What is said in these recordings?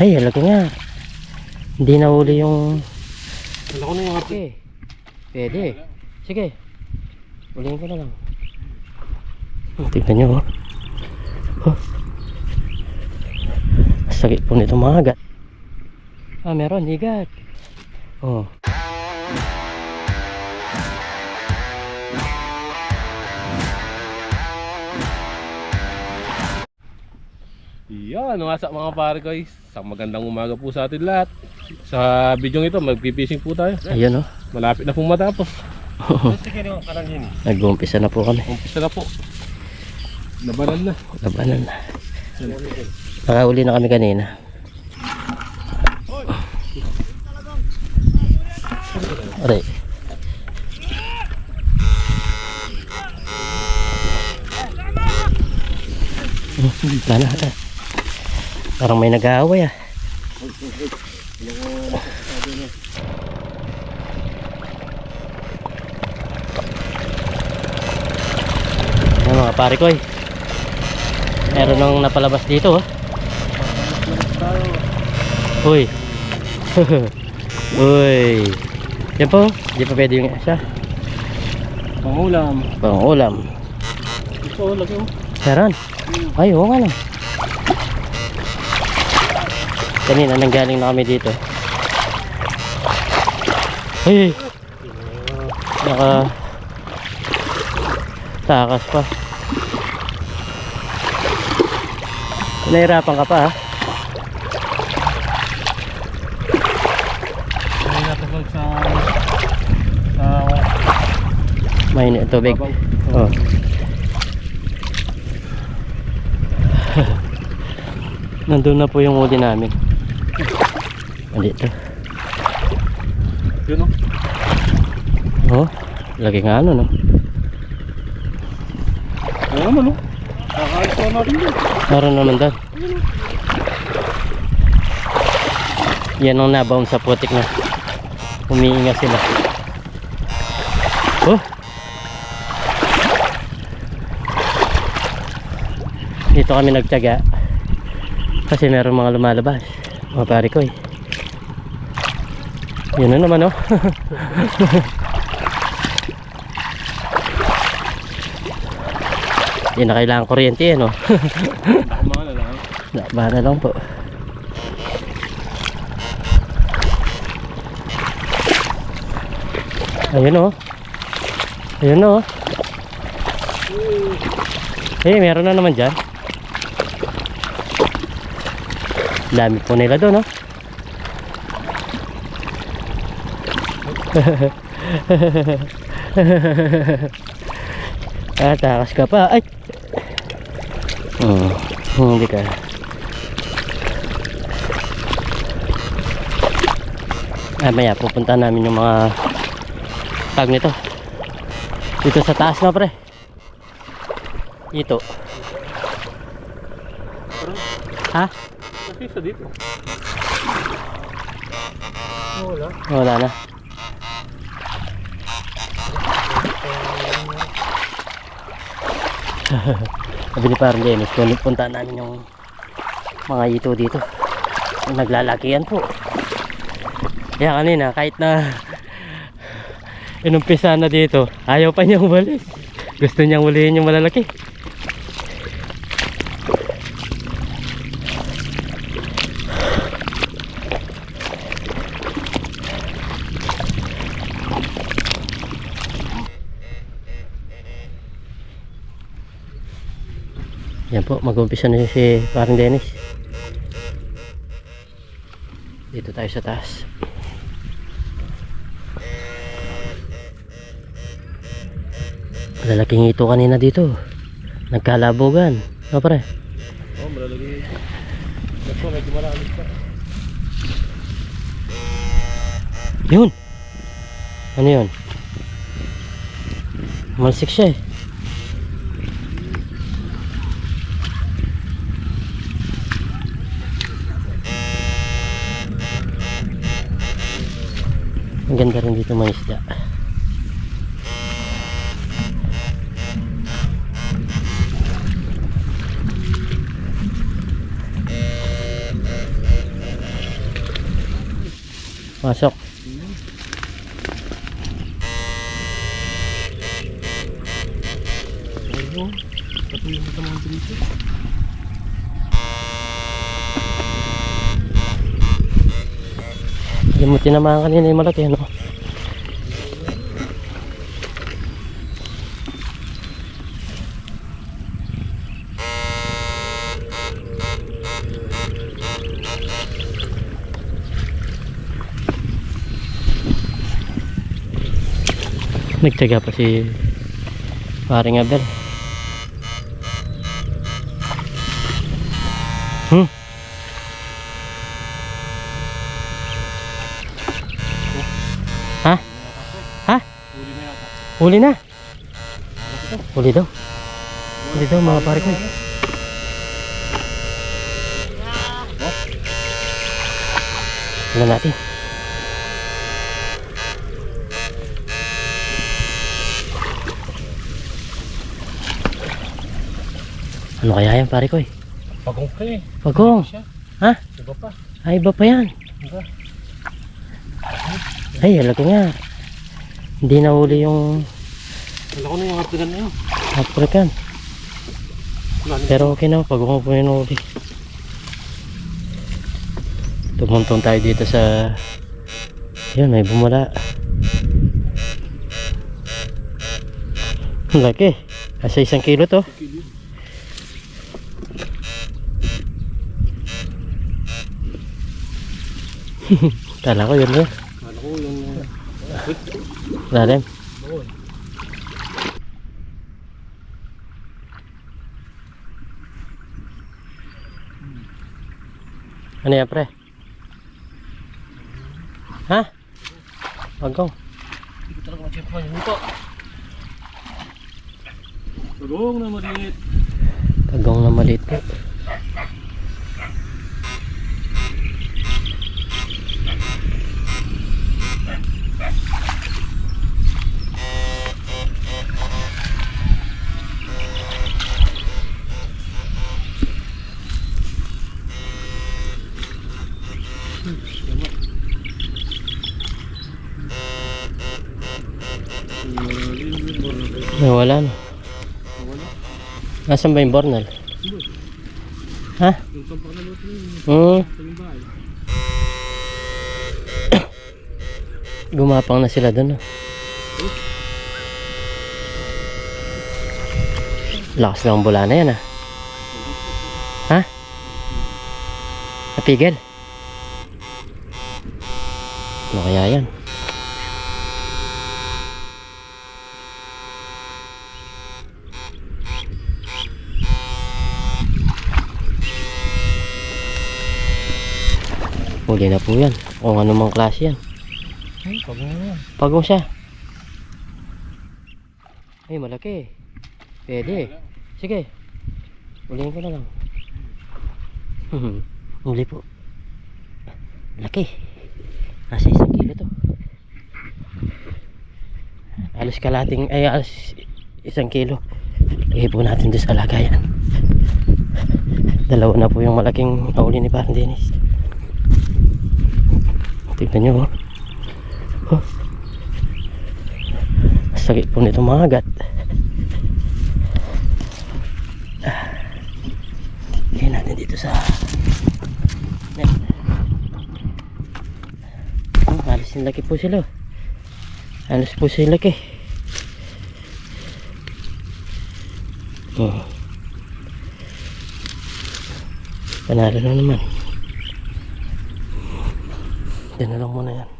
Ay, halaki nga. Hindi nahuli yung... Wala ko na yung. Okay. Pwede. Sige. Ulihin ko na lang. Tignan nyo, oh. Oh. Sakit po nito mga agat. Ah, meron. Higat. Oh. Yan, mga sa mga pare guys. Isang magandang umaga po sa atin lahat. Sa video ito, magpipishing po tayo. Ayun, oh. Malapit na po matapos. Yun. Nag-uumpisa na po kami. Umpisa na po. Labanan na. Labanan na. Nakahuli na kami kanina. Aray. Lala ata. Parang may nag-aaway ah. Yan mga pare ko eh. Meron nang napalabas dito oh. Uy. Uy. Yan po. Hindi pa pwede yung isa. Pangulam. Pang ulam. Ito, lagi mo. Meron. Ay, oo nga lang. Kanina nanggaling na kami dito. Ay! Naka... Takas pa. Nahirapan ka pa ha? Sa... Sa... Mainit tubig. Oh. Nandun na po yung huli namin. Andito. Yun o. Oh, lagi nga ano no. Ano naman o. Nakakalit ko natin yun. Meron naman doon. Yan ang nabaon sa putik na. Umiinga sila. Oh! Dito kami nagtyaga. Kasi meron mga lumalabas. Mga pare ko eh. Yun na naman oh. Hindi na kailangan kuryente eh no. Ako mga lalaki. Nakbara lang po. Ayun oh. Ayun oh. Eh, meron na naman dyan. Dami po nila doon oh. ah, takas ka pa. Ay! Oh, hindi ka. Ah, maya pupunta namin yung mga tag nito. Dito sa taas na pre. Ito. Ha? Kasi sa dito. Wala. Wala na. Sabi ni parang Dennis, punta namin yung mga ito dito. Naglalakihan po. Kaya kanina, kahit na inumpisa na dito, ayaw pa niyang umalis. Gusto niyang ulihin yung malalaki. Yan po, mag-umpisa na si parang Dennis. Dito tayo sa taas. Lalaking ito kanina dito. Nagkalabogan. Ano pare? Oh, malalagay. Ito, medyo malalim pa. Yun! Ano yun? Malsik siya eh. ang ganda rin dito mga isda masok Ayun, patuloy na ito mga dito. Mo tinamaan kanina yung malaki, ano? Nagtyaga pa si paring Abel. Hmm? Ha? Ha? Huli na yata. Huli na. Huli daw. Huli daw mga pare ko. Tingnan natin. Ano kaya yan pare ko eh? Pagong ka eh. Pagong. Ha? Iba pa. Ay iba pa yan. Iba. Ay halaki nga. Hindi nahuli yung Wala ko na yung haptigan na yun. African. Pero okay na, pag po yung huli. Tumuntong tayo dito sa... Yun, may bumula. Ang Laki. Asa isang kilo to. Kala ko yun yun. Kala ko yung... Lalim. Oo. Ano yan, pre? Ha? Pagong. Hindi ko talaga pa yung muka. Pagong na maliit. Pagong na maliit po. Nasaan ba yung Bornal? Ha? Yung na. Hmm. Gumapang na sila doon. ah. Lakas ng bula na yan ah. Ha? Napigil? Ano kaya yan? Huli na po yan. Kung ano mang klase yan. Ay, pagong na yan. Pagong siya. Ay, malaki. Pwede. Sige. Ulihin ko na lang. Hmm. Uli po. Laki. Nasa isang kilo to. Alas kalating, ay alas isang kilo. Lagay po natin doon sa lagayan. Dalawa na po yung malaking nauli ni Parang Dennis. Tignan nyo oh. Oh. Sakit po nito mga agat. Lagyan natin dito sa. Oh, halos yung laki po sila. oh. Halos po sila laki. Oh. Panalo na naman. Yan na lang muna yan.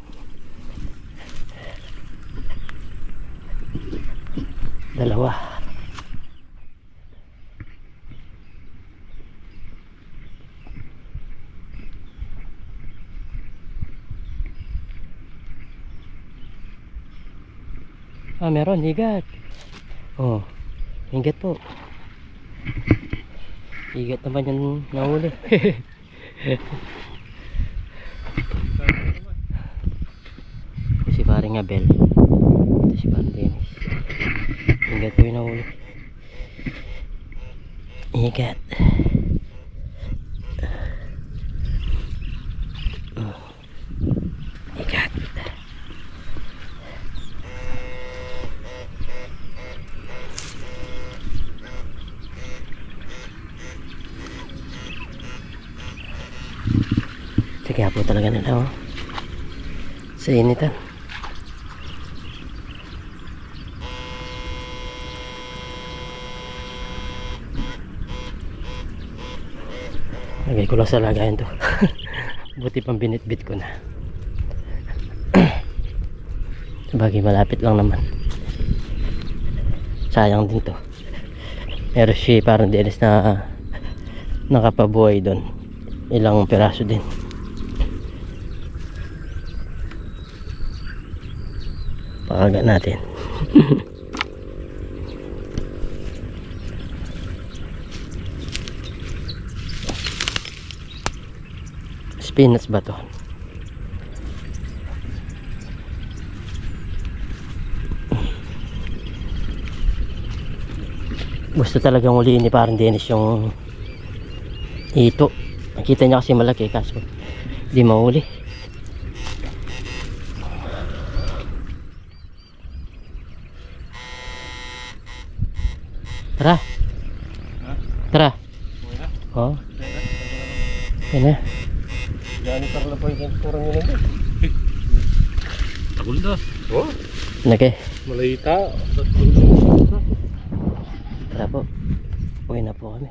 Dalawa. Ah, meron. Higat. Oh. Higat po. Higat naman yung nahuli. paring Abel ito si paring Dennis. Ingat po yung nahuli ingat. Ingat. Sige po talaga nila oh. Sa initan ah. Lagay ko lang sa lagayan to. Buti pang binitbit ko na. Sabagay malapit lang naman. Sayang din to. Meron siya parang dinis na nakapabuhay doon. Ilang piraso din. Pakagat natin. Spinach ba to? Gusto talagang uliin ni parang Dennis yung ito. Nakita niya kasi malaki kaso di mauli. Tara. Tara. Oh. Yan na. Yan, ito na po yung kurang yun ito. Tagol na. Oh, Nake. malayita. Tara po. Uwi na po kami.